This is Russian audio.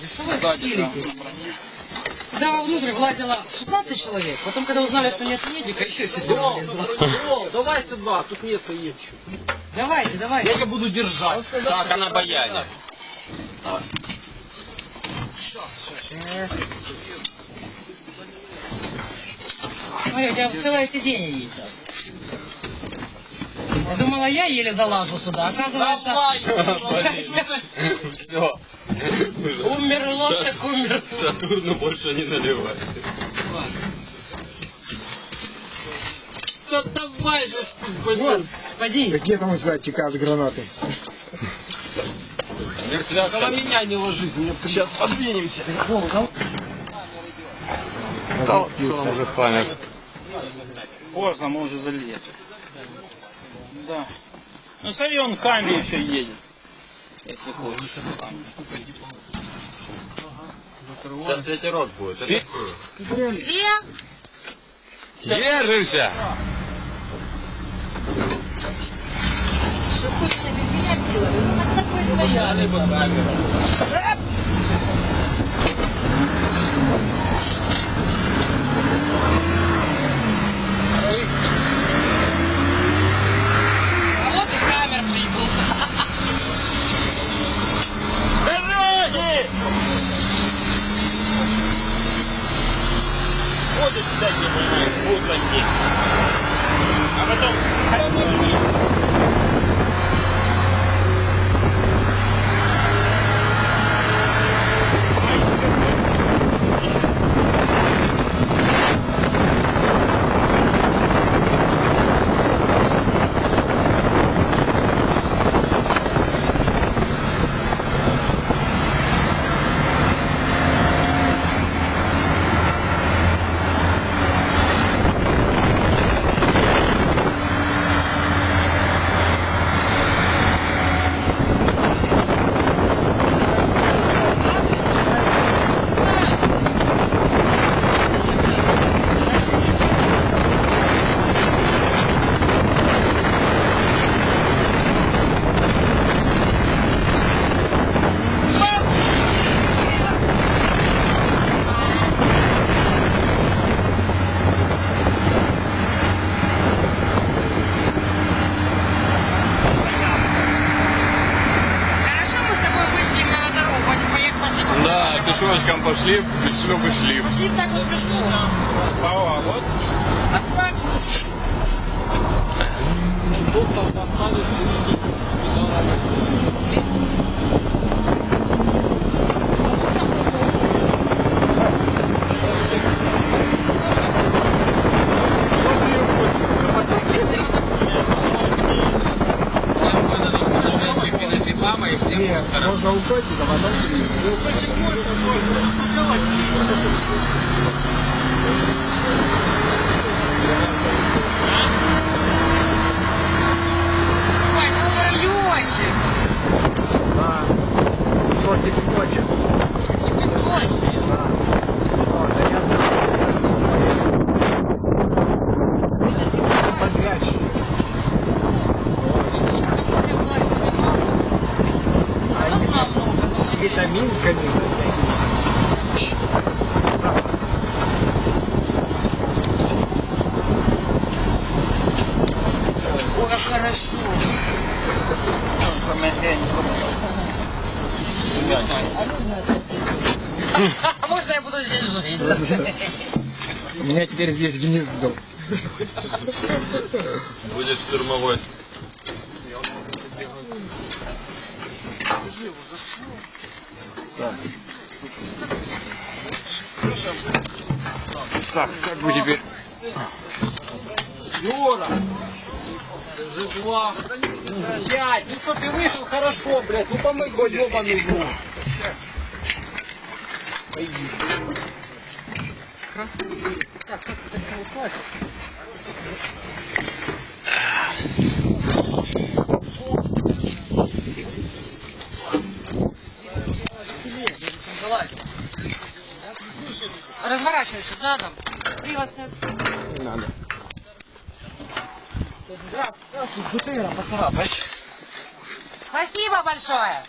хватит, что вы стелитесь? Сюда вовнутрь влазило 16 человек, потом, когда узнали, что нет медика, еще сюда влезло. Давай сюда, тут место есть еще. Давайте, давайте. Я тебя буду держать. Так, она баянит. Смотри, у тебя целое сиденье есть. даже. Я думала, я еле залажу сюда. Оказывается, Все. Умерло так умерло. Сатурну больше не наливай. Да давай же, что. Господи. Какие там у тебя чека с гранатой? Около меня не ложись, мне сейчас подвинемся. Разместился. уже память. Поздно, мы уже залезли. Да. Ну смотри, он Хамби еще едет. Если хочешь. Сейчас ветерок будет. Все? Держимся! Что хоть меня делали? Ну, так вы стояли. А вот и камер прибыл. Дороги! Ходят всякие, понимаешь, будут такие. А потом... Хорошо, мы с тобой вышли на дорогу, а не поехали, пошли по Пешочком пошли, пешком пошли. Пошли так вот пешком. А вот А так, Тут ее больше. Нет, можно укотить, а потом перейти. ой, ну райончик. Да. Котик хочет. Точно. Да. О, да я знаю. Подрядчик. А Ну, слава богу. Есть. Завтра. Ой, как хорошо. А? А можно я буду здесь жить? У меня теперь здесь гнездо. Будет штурмовой. Так, как бы теперь... Юра! Жезла! Дядь, ну что ты вышел хорошо, блядь, ну помыть хоть ебаный в рот. Так, как ты так не услышишь? Не надо. Здравствуй, здравствуй, бутыра, поцарапай. Спасибо большое.